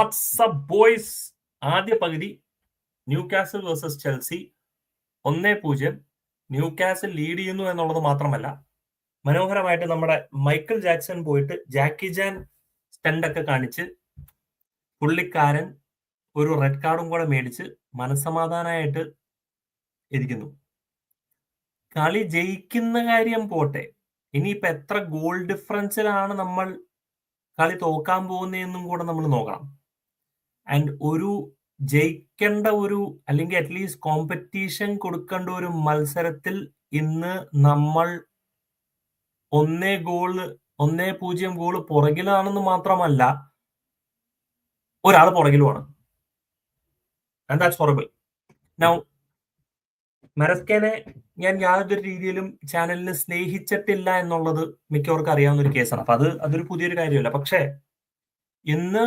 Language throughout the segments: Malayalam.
വാട്സ്ആപ്പ് ബോയ്സ് ആദ്യ പകുതി ന്യൂ കാസൽ വേഴ്സസ് ചെൽസി ഒന്നേ പൂജ്യം. ന്യൂ കാസൽ ലീഡ് ചെയ്യുന്നു എന്നുള്ളത് മാത്രമല്ല മനോഹരമായിട്ട് നമ്മുടെ മൈക്കിൾ ജാക്സൺ പോയിട്ട് ജാക്കി ജാൻ സ്റ്റണ്ടൊക്കെ കാണിച്ച് പുള്ളിക്കാരൻ ഒരു റെഡ് കാർഡും കൂടെ മേടിച്ച് മനസ്സമാധാനമായിട്ട് ഇരിക്കുന്നു. കളി ജയിക്കുന്ന കാര്യം പോട്ടെ. ഇനിയിപ്പോ എത്ര ഗോൾ ഡിഫറൻസിലാണ് നമ്മൾ കളി തോക്കാൻ പോകുന്നതെന്നും കൂടെ നമ്മൾ നോക്കണം. ആൻഡ് ഒരു ജയിക്കേണ്ട ഒരു അല്ലെങ്കിൽ അറ്റ്ലീസ്റ്റ് കോമ്പറ്റീഷൻ കൊടുക്കേണ്ട ഒരു മത്സരത്തിൽ ഇന്ന് നമ്മൾ ഒന്നേ ഗോൾ ഒന്നേ പൂജ്യം ഗോൾ പുറകിലാണെന്ന് മാത്രമല്ല ഒരാൾ പുറകിലുമാണ്. ആൻഡ് ദാറ്റ്സ് ഹൊറബിൾ നൗ മെറസ്കേനെ ഞാൻ യാതൊരു രീതിയിലും ചാനലിന് സ്നേഹിച്ചിട്ടില്ല എന്നുള്ളത് മിക്കവർക്കും അറിയാവുന്ന ഒരു കേസാണ് അപ്പൊ അത് അതൊരു പുതിയൊരു കാര്യമല്ല. പക്ഷേ ഇന്ന്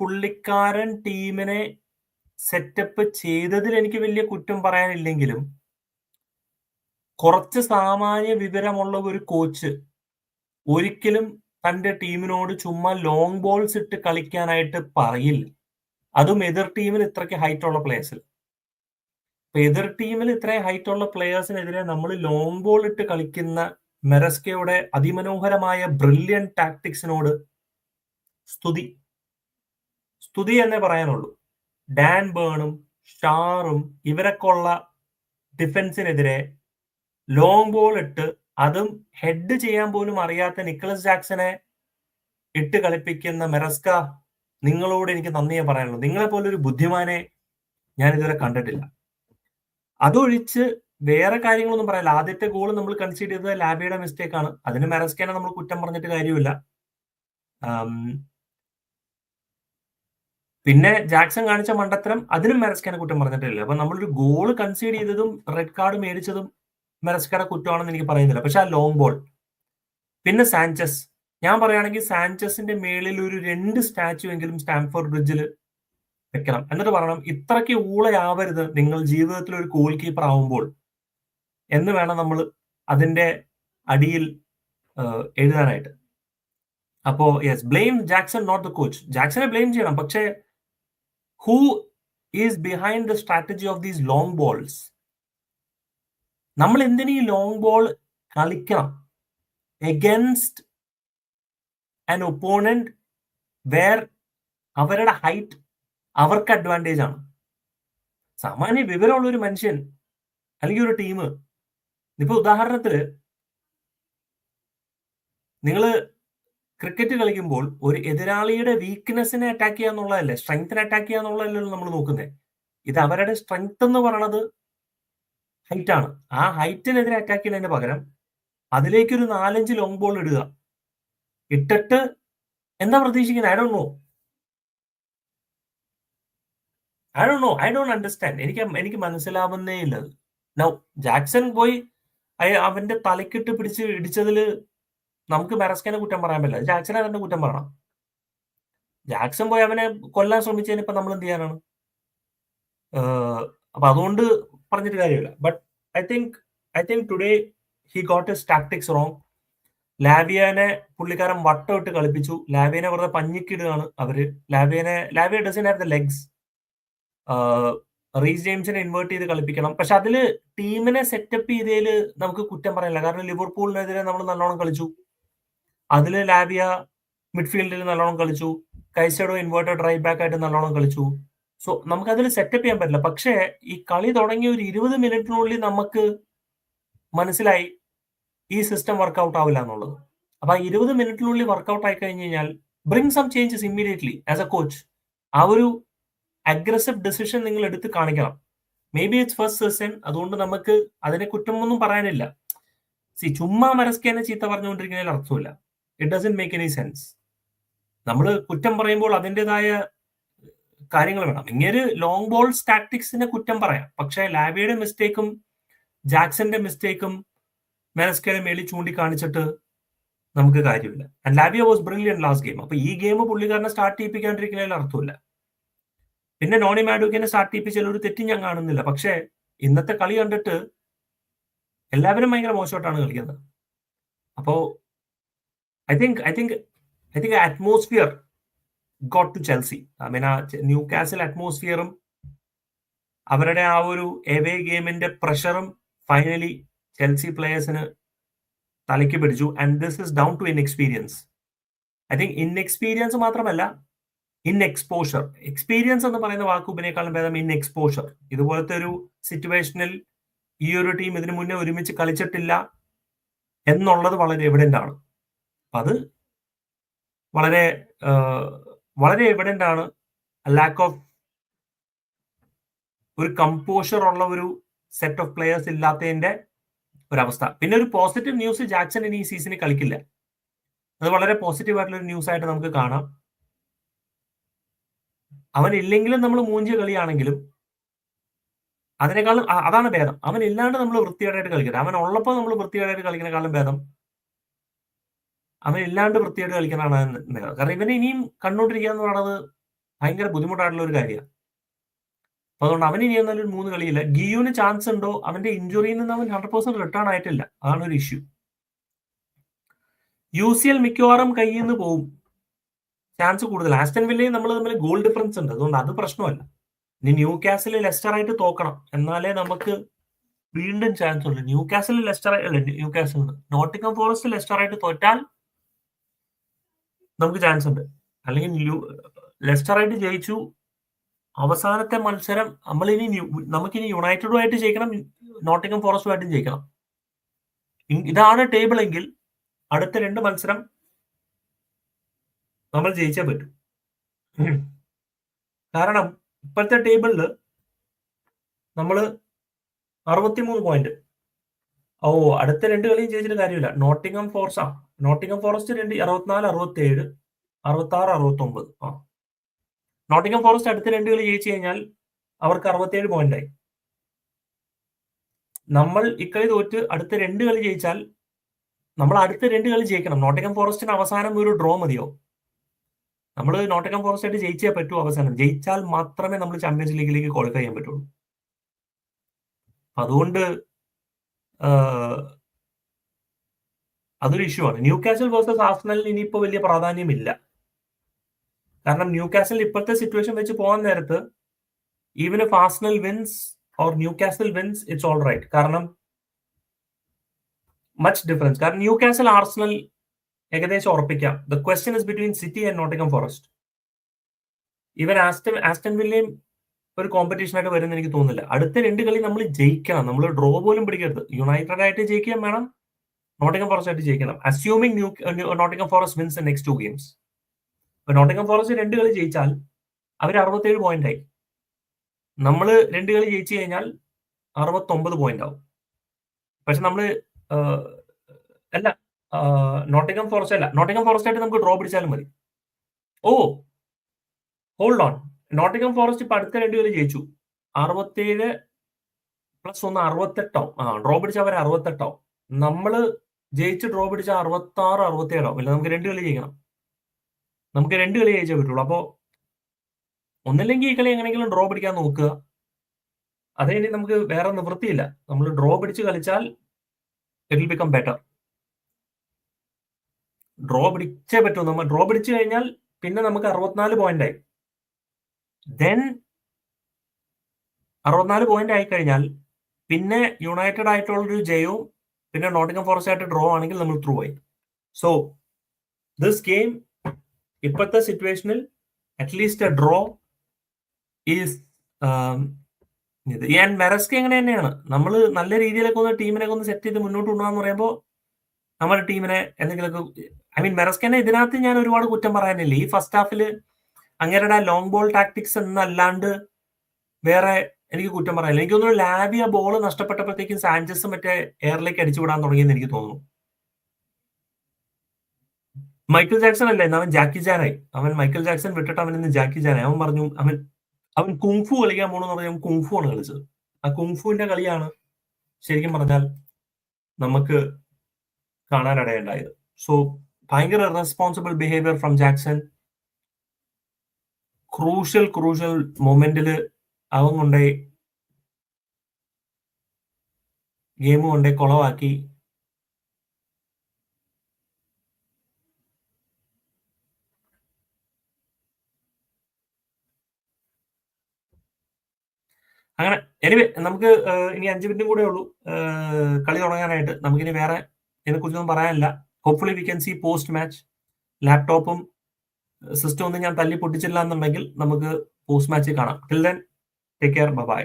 പുള്ളിക്കാരൻ ടീമിനെ സെറ്റപ്പ് ചെയ്തതിൽ എനിക്ക് വലിയ കുറ്റം പറയാനില്ലെങ്കിലും കുറച്ച് സാമാന്യ വിവരമുള്ള ഒരു കോച്ച് ഒരിക്കലും തന്റെ ടീമിനോട് ചുമ്മാ ലോങ് ബോൾസ് ഇട്ട് കളിക്കാനായിട്ട് പറയില്ല. അതും എതിർ ടീമിൽ ഇത്രയ്ക്ക് ഹൈറ്റ് ഉള്ള പ്ലേയേഴ്സിൽ എതിർ ടീമിൽ ഇത്രയും ഹൈറ്റ് ഉള്ള പ്ലേയേഴ്സിനെതിരെ നമ്മൾ ലോങ് ബോൾ ഇട്ട് കളിക്കുന്ന മെറസ്കയുടെ അതിമനോഹരമായ ബ്രില്യൻ ടാക്ടിക്സിനോട് സ്തുതി. സ്തുതി എന്നേ പറയാനുള്ളൂ. ഡാൻ ബേണും ഷാറും ഇവരൊക്കെ ഉള്ള ഡിഫൻസിനെതിരെ ലോങ് ബോൾ ഇട്ട് അതും ഹെഡ് ചെയ്യാൻ പോലും അറിയാത്ത നിക്കലസ് ജാക്സനെ ഇട്ട് കളിപ്പിക്കുന്ന മെറസ്ക നിങ്ങളോട് എനിക്ക് നന്ദിയെ പറയാനുള്ളൂ. നിങ്ങളെ പോലെ ഒരു ബുദ്ധിമാനെ ഞാൻ ഇതുവരെ കണ്ടിട്ടില്ല. അതൊഴിച്ച് വേറെ കാര്യങ്ങളൊന്നും പറയാനില്ല. ആദ്യത്തെ ഗോൾ നമ്മൾ കൺസീഡ് ചെയ്തത് ലാബിയുടെ മിസ്റ്റേക്ക് ആണ്. അതിന് മെറസ്കേനെ നമ്മൾ കുറ്റം പറഞ്ഞിട്ട് കാര്യമില്ല. പിന്നെ ജാക്സൺ കാണിച്ച മണ്ടത്തരം അതിനും മെറസ്കേനെ കുറ്റം പറഞ്ഞിട്ടില്ല. അപ്പൊ നമ്മളൊരു ഗോൾ കൺസീഡ് ചെയ്തതും റെഡ് കാർഡ് മേടിച്ചതും മെറസ്കേടെ കുറ്റമാണെന്ന് എനിക്ക് പറയുന്നില്ല. പക്ഷെ ആ ലോങ് ബോൾ പിന്നെ സാൻചസ്. ഞാൻ പറയുകയാണെങ്കിൽ സാൻചസിന്റെ മേളിൽ ഒരു രണ്ട് സ്റ്റാച്ചു എങ്കിലും സ്റ്റാംഫോർഡ് ബ്രിഡ്ജിൽ വെക്കണം. എന്നിട്ട് പറയണം ഇത്രയ്ക്ക് ഊളയാവരുത് നിങ്ങൾ ജീവിതത്തിൽ ഒരു ഗോൾ കീപ്പർ ആവുമ്പോൾ എന്ന് വേണം നമ്മൾ അതിന്റെ അടിയിൽ എഴുതാനായിട്ട്. അപ്പോ yes blame Jackson not the coach ജാക്സനെ blame ചെയ്യണം. പക്ഷേ who is behind the strategy of these long balls. നമ്മൾ എന്തിനു ഈ ലോങ് ബോൾ കളിക്കണം? എഗൻസ്റ്റ് ആൻ ഒപ്പോണന്റ് വേർ അവരുടെ ഹൈറ്റ് അവർക്ക് അഡ്വാന്റേജ് ആണ്. സാമാന്യ വിവരമുള്ള ഒരു മനുഷ്യൻ അല്ലെങ്കിൽ ഒരു ടീം ഇപ്പൊ ഉദാഹരണത്തിൽ നിങ്ങൾ ക്രിക്കറ്റ് കളിക്കുമ്പോൾ ഒരു എതിരാളിയുടെ വീക്ക്നെസ്സിനെ അറ്റാക്ക് ചെയ്യുക എന്നുള്ളതല്ലേ? സ്ട്രെങ്ത്തിനെ അറ്റാക്ക് ചെയ്യുക എന്നുള്ളതല്ലല്ലോ നമ്മൾ നോക്കുന്നത് ഇത് അവരുടെ സ്ട്രെങ്ത് എന്ന് പറയണത് ഹൈറ്റ് ആണ്. ആ ഹൈറ്റിനെതിരെ അറ്റാക്ക് ചെയ്യുന്നതിന് പകരം അതിലേക്ക് ഒരു നാലഞ്ച് ലോങ് ബോൾ ഇടുക. ഇട്ടിട്ട് എന്താ പ്രതീക്ഷിക്കുന്നത് I don't know I don't know I don't understand എനിക്ക് എനിക്ക് മനസ്സിലാവുന്നേ ഇല്ല. നൗ ജാക്സൺ പോയി അവന്റെ തലക്കിട്ട് പിടിച്ച് ഇടിച്ചതിൽ നമുക്ക് മെറസ്കനെ കുറ്റം പറയാൻ പറ്റില്ല. ജാക്സനെ തന്നെ കുറ്റം പറയണം. ജാക്സൺ പോയി അവനെ കൊല്ലാൻ ശ്രമിച്ചതിന് ഇപ്പൊ നമ്മൾ എന്ത് ചെയ്യാനാണ്? അപ്പൊ അതുകൊണ്ട് പറഞ്ഞിട്ട് കാര്യമില്ല. But I think I think today he got his tactics wrong ലാവിയനെ പുള്ളിക്കാരൻ വട്ടം ഇട്ട് കളിപ്പിച്ചു. ലാബിയനെ വെറുതെ പഞ്ഞിക്കിടുകയാണ് അവർ. ലാവിയനെ Lavia doesn't have the legs Reece ജെയിംസിനെ invert ചെയ്ത് കളിപ്പിക്കണം. പക്ഷെ അതിൽ ടീമിനെ സെറ്റപ്പ് ചെയ്തതിൽ നമുക്ക് കുറ്റം പറയാനില്ല. കാരണം ലിവർപൂളിനെതിരെ നമ്മൾ നല്ലോണം കളിച്ചു. അതിൽ ലാബിയ മിഡ്ഫീൽഡിൽ നല്ലോണം കളിച്ചു. കൈസേഡോ ഇൻവേർട്ടഡ് റൈറ്റ് ബാക്ക് ആയിട്ട് നല്ലോണം കളിച്ചു. സോ നമുക്ക് അതിൽ സെറ്റപ്പ് ചെയ്യാൻ പറ്റില്ല. പക്ഷേ ഈ കളി തുടങ്ങിയ ഒരു ഇരുപത് മിനിറ്റിനുള്ളിൽ നമുക്ക് മനസ്സിലായി ഈ സിസ്റ്റം വർക്ക്ഔട്ട് ആവില്ല എന്നുള്ളത്. അപ്പൊ ആ ഇരുപത് മിനിറ്റിനുള്ളിൽ വർക്ക്ഔട്ട് ആയി കഴിഞ്ഞ് കഴിഞ്ഞാൽ bring some changes immediately as a coach ആ ഒരു അഗ്രസീവ് ഡിസിഷൻ നിങ്ങൾ എടുത്ത് കാണിക്കണം. May be it's first season അതുകൊണ്ട് നമുക്ക് അതിനെ കുറ്റമൊന്നും പറയാനില്ല. സി ചുമ്മാ മരസ്കേനെ ചീത്ത പറഞ്ഞുകൊണ്ടിരിക്കുന്നതിൽ അർത്ഥമില്ല. It doesn't make any sense നമ്മൾ കുറ്റം പറയുമ്പോൾ അതിന്റെതായ കാര്യങ്ങൾ വേണം. ഇങ്ങനെ ലോങ് ബോൾ ടാക്ടിക്സിനെ കുറ്റം പറയാം. പക്ഷേ ലാബിയുടെ മിസ്റ്റേക്കും ജാക്സന്റെ മിസ്റ്റേക്കും മെനസ്കയുടെ മേളിൽ ചൂണ്ടിക്കാണിച്ചിട്ട് നമുക്ക് കാര്യമില്ല. And Lavia was brilliant last game അപ്പൊ ഈ ഗെയിം പുള്ളിക്കാരനെ സ്റ്റാർട്ട് ചെയ്യിപ്പിക്കാണ്ടിരിക്കുന്നതിൽ അർത്ഥമില്ല പിന്നെ നോണി മാഡുക്കിനെ സ്റ്റാർട്ട് ചെയ്യിപ്പിച്ചാൽ ഒരു തെറ്റും ഞാൻ കാണുന്നില്ല. പക്ഷേ ഇന്നത്തെ കളി കണ്ടിട്ട് എല്ലാവരും ഭയങ്കര മോശമായിട്ടാണ് കളിക്കുന്നത്. അപ്പോ I think I think I think atmosphere got to Chelsea I mean ആ ന്യൂ കാസിൽ അറ്റ്മോസ്ഫിയറും അവരുടെ ആ ഒരു എവേ ഗെയിമിന്റെ പ്രഷറും ഫൈനലി ചെൽസി പ്ലേയേഴ്സിന് തലയ്ക്ക് പിടിച്ചു. And this is down to inexperience I think inexperience മാത്രമല്ല ഇൻ എക്സ്പോഷർ എക്സ്പീരിയൻസ് എന്ന് പറയുന്ന വാക്ക് ഉപനേക്കാളും ഭേദം ഇൻ എക്സ്പോഷർ ഇതുപോലത്തെ ഒരു സിറ്റുവേഷനിൽ ഈ ഒരു ടീം ഇതിനു മുന്നേ ഒരുമിച്ച് കളിച്ചിട്ടില്ല എന്നുള്ളത് വളരെ എവിഡന്റ് ആണ്. അത് വളരെ വളരെ എവിഡന്റ് ആണ്. ലാക്ക് ഓഫ് ഒരു കമ്പോഷർ ഉള്ള ഒരു സെറ്റ് ഓഫ് പ്ലെയേഴ്സ് ഇല്ലാത്തതിന്റെ ഒരവസ്ഥ. പിന്നെ ഒരു പോസിറ്റീവ് ന്യൂസ് ജാക്സൺ ഇനി ഈ സീസണിൽ കളിക്കില്ല. അത് വളരെ പോസിറ്റീവ് ആയിട്ടുള്ള ഒരു ന്യൂസ് ആയിട്ട് നമുക്ക് കാണാം. അവൻ ഇല്ലെങ്കിലും നമ്മൾ മൂഞ്ചിയ കളിയാണെങ്കിലും അതിനേക്കാളും അതാണ് ഭേദം. അവൻ ഇല്ലാണ്ട് നമ്മൾ വൃത്തികേടായിട്ട് കളിക്കട്ടെ അവൻ ഉള്ളപ്പോൾ നമ്മൾ വൃത്തികേടായിട്ട് കളിക്കുന്നതിനേക്കാളും ഭേദം അവൻ ഇല്ലാണ്ട് വൃത്തിയായിട്ട് കളിക്കാനാണ് കാരണം ഇവനെ ഇനിയും കണ്ടുകൊണ്ടിരിക്കുക എന്ന് പറയുന്നത് ഭയങ്കര ബുദ്ധിമുട്ടായിട്ടുള്ള ഒരു കാര്യമാണ് അപ്പൊ അതുകൊണ്ട് അവൻ ഇനി എന്നാലും ഒരു മൂന്ന് കളിയില്ല. ഗിയുവിന് ചാൻസ് ഉണ്ടോ? അവന്റെ ഇഞ്ചുറിയിൽ നിന്ന് അവൻ ഹൺഡ്രഡ് പെർസെന്റ് റിട്ടേൺ ആയിട്ടില്ല. അതാണ് ഒരു ഇഷ്യൂ യു സി എൽ മിക്കവാറും കയ്യിൽ നിന്ന് പോവും. ചാൻസ് കൂടുതൽ. ആസ്റ്റൻ വില്ലയും നമ്മൾ തമ്മിൽ ഗോൾ ഡിഫറൻസ് ഉണ്ട്. അതുകൊണ്ട് അത് പ്രശ്നമല്ല. ഇനി ന്യൂ കാസിൽ ലെസ്റ്റർ ആയിട്ട് തോക്കണം. എന്നാലേ നമുക്ക് വീണ്ടും ചാൻസ് ഉള്ളൂ. ന്യൂ കാസിൽ ലെസ്റ്റർ അല്ല Newcastle Nottingham Forest Leicester ആയിട്ട് തോറ്റാൽ നമുക്ക് ചാൻസ് ഉണ്ട്. അല്ലെങ്കിൽ ലെസ്റ്റർ ആയിട്ട് ജയിച്ചു. അവസാനത്തെ മത്സരം നമ്മളിനി നമുക്കിനി യുണൈറ്റഡുമായിട്ട് ജയിക്കണം നോട്ടിംഗം ഫോറസ്റ്റുമായിട്ടും ജയിക്കണം. ഇതാണ് ടേബിൾ എങ്കിൽ അടുത്ത രണ്ട് മത്സരം നമ്മൾ ജയിച്ചേ പറ്റൂ. കാരണം ഇപ്പോഴത്തെ ടേബിളിൽ നമ്മൾ അറുപത്തിമൂന്ന് പോയിന്റ് ഓ അടുത്ത രണ്ട് കളിയും ജയിച്ചിട്ട് കാര്യമില്ല. നോട്ടിംഗം ഫോർസ് ആ നോട്ടിംഗം ഫോറസ്റ്റ് രണ്ട് അറുപത്തിനാല് അറുപത്തി ഏഴ് അറുപത്തി ആറ് അറുപത്തി ഒമ്പത് ആ. നോട്ടിംഗം ഫോറസ്റ്റ് അടുത്ത രണ്ട് കളി ജയിച്ചു കഴിഞ്ഞാൽ അവർക്ക് അറുപത്തിയേഴ് പോയിന്റ് ആയി. നമ്മൾ ഇക്കളി തോറ്റ് അടുത്ത രണ്ട് കളി ജയിച്ചാൽ നമ്മൾ അടുത്ത രണ്ട് കളി ജയിക്കണം. നോട്ടിംഗം ഫോറസ്റ്റിന് അവസാനം ഒരു ഡ്രോ മതിയോ? നമ്മൾ നോട്ടിംഗം ഫോറസ്റ്റ് ആയിട്ട് ജയിച്ചേ പറ്റൂ അവസാനം. ജയിച്ചാൽ മാത്രമേ നമ്മൾ ചാമ്പ്യൻസ് ലീഗിലേക്ക് ക്വാളിഫൈ ചെയ്യാൻ പറ്റുള്ളൂ. അതുകൊണ്ട് അതൊരു ഇഷ്യൂ ആണ്. ന്യൂ കാസിൽ വേഴ്സസ് ആസ്നലിന് ഇനിയിപ്പോൾ വലിയ പ്രാധാന്യമില്ല. കാരണം ന്യൂ കാസിൽ ഇപ്പോഴത്തെ സിറ്റുവേഷൻ വെച്ച് പോകാൻ നേരത്ത് even if Arsenal wins or Newcastle wins it's all right കാരണം മച്ച് ഡിഫറൻസ് കാരണം ന്യൂ കാസിൽ ആർസണൽ ഏകദേശം ഉറപ്പിക്കാം. The question is between City and Nottingham Forest even Aston Aston വില്ലയും ഒരു കോമ്പറ്റീഷൻ ആയിട്ട് വരുന്ന എനിക്ക് തോന്നുന്നില്ല. അടുത്ത രണ്ട് കളി നമ്മൾ ജയിക്കണം. നമ്മൾ ഡ്രോ പോലും പിടിക്കരുത്. യുണൈറ്റഡ് ആയിട്ട് ജയിക്കാൻ വേണം. നോട്ടിംഗം ഫോറസ്റ്റ് ആയിട്ട് ജയിക്കണം. Assuming new Nottingham Forest wins next two games ഇപ്പൊ നോട്ടിംഗം ഫോറസ്റ്റ് രണ്ട് കളി ജയിച്ചാൽ അവർ അറുപത്തേഴ് പോയിന്റ് ആയി. നമ്മൾ രണ്ട് കളി ജയിച്ചു കഴിഞ്ഞാൽ അറുപത്തൊമ്പത് പോയിന്റ് ആവും. പക്ഷെ നമ്മൾ അല്ല നോട്ടിംഗം ഫോറസ്റ്റ് അല്ല. നോട്ടിംഗം ഫോറസ്റ്റ് ആയിട്ട് നമുക്ക് ഡ്രോ പിടിച്ചാലും മതി. Oh hold on Nottingham Forest ഇപ്പൊ അടുത്ത രണ്ട് കളി ജയിച്ചു. അറുപത്തേഴ് പ്ലസ് ഒന്ന് അറുപത്തെട്ടാവും ആ ഡ്രോ പിടിച്ച അവർ അറുപത്തെട്ടാവും നമ്മൾ ജയിച്ച് ഡ്രോ പിടിച്ച അറുപത്തി ആറ് അറുപത്തേഴാവും അല്ല? നമുക്ക് രണ്ട് കളി ജയിക്കണം. നമുക്ക് രണ്ട് കളി ജയിച്ചേ പറ്റുള്ളൂ. അപ്പോൾ ഒന്നല്ലെങ്കിൽ ഈ കളി എങ്ങനെയെങ്കിലും ഡ്രോ പിടിക്കാൻ നോക്കുക. അതേ നമുക്ക് വേറെ നിവൃത്തിയില്ല. നമ്മൾ ഡ്രോ പിടിച്ച് കളിച്ചാൽ it will become better draw പിടിച്ചേ പറ്റൂ. നമ്മൾ ഡ്രോ പിടിച്ചു കഴിഞ്ഞാൽ പിന്നെ നമുക്ക് അറുപത്തിനാല് പോയിന്റ് ആയി. ദെൻ അറുപത്തിനാല് പോയിന്റ് ആയി കഴിഞ്ഞാൽ പിന്നെ യുണൈറ്റഡ് ആയിട്ടുള്ളൊരു ജയവും പിന്നെ നോട്ടിംഗം ഫോറസ്റ്റ് ആയിട്ട് ഡ്രോ ആണെങ്കിൽ നമ്മൾ ത്രൂ ആയി. സോ ദിസ് ഗെയിം ഇപ്പോഴത്തെ സിറ്റുവേഷനിൽ അറ്റ്ലീസ്റ്റ് ഡ്രോ ഈസ് ഇത് ഞാൻ മെറസ്ക് എങ്ങനെ തന്നെയാണ്? നമ്മൾ നല്ല രീതിയിലൊക്കെ ഒന്ന് ടീമിനൊക്കെ ഒന്ന് സെറ്റ് ചെയ്ത് മുന്നോട്ട് കൊണ്ടുപോകാന്ന് പറയുമ്പോൾ നമ്മുടെ ടീമിനെ എന്തെങ്കിലുമൊക്കെ ഐ മീൻ മെറസ്കനെ ഇതിനകത്ത് ഞാൻ ഒരുപാട് കുറ്റം പറയാനില്ല. ഈ ഫസ്റ്റ് ഹാഫിൽ അങ്ങേരുടെ ലോങ് ബോൾ ടാക്ടിക്സ് എന്നല്ലാണ്ട് വേറെ എനിക്ക് കുറ്റം പറയാനില്ല. എനിക്ക് തോന്നുന്നു ലാബിയ ബോൾ നഷ്ടപ്പെട്ടപ്പോഴത്തേക്കും സാഞ്ചസ് മറ്റേ എയറിലേക്ക് അടിച്ചു വിടാൻ തുടങ്ങിയെന്ന് എനിക്ക് തോന്നുന്നു. മൈക്കിൾ ജാക്സൺ അല്ലേ? അവൻ ജാക്കി ജാനായി. അവൻ മൈക്കിൾ ജാക്സൺ വിട്ടിട്ട് അവൻ ഇന്ന് ജാക്കി ജാനായി. അവൻ പറഞ്ഞു അവൻ അവൻ കുങ്ഫു കളിക്കാൻ പോണെന്ന് പറഞ്ഞാൽ കുങ്ഫു ആണ് കളിച്ചത്. ആ കുങ്ഫുവിന്റെ കളിയാണ് ശരിക്കും പറഞ്ഞാൽ നമുക്ക് കാണാനിടയുണ്ടായത്. സോ ഭയങ്കര responsible behaviour from Jackson crucial crucial മൊമെന്റിൽ അവൻ കൊണ്ടേ ഗെയിം കൊണ്ടേ കുളവാക്കി. അങ്ങനെ എനിവേ നമുക്ക് ഇനി അഞ്ചു മിനിറ്റും കൂടെ ഉള്ളൂ. കളി തുടങ്ങാനായിട്ട്. നമുക്കിനി വേറെ ഇതിനെക്കുറിച്ചൊന്നും പറയാനില്ല. Hopefully we can see post match ലാപ്ടോപ്പും സിസ്റ്റം ഒന്നും ഞാൻ തല്ലി പൊട്ടിച്ചില്ല എന്നുണ്ടെങ്കിൽ നമുക്ക് പോസ്റ്റ് മാച്ച് കാണാം. Till then take care bye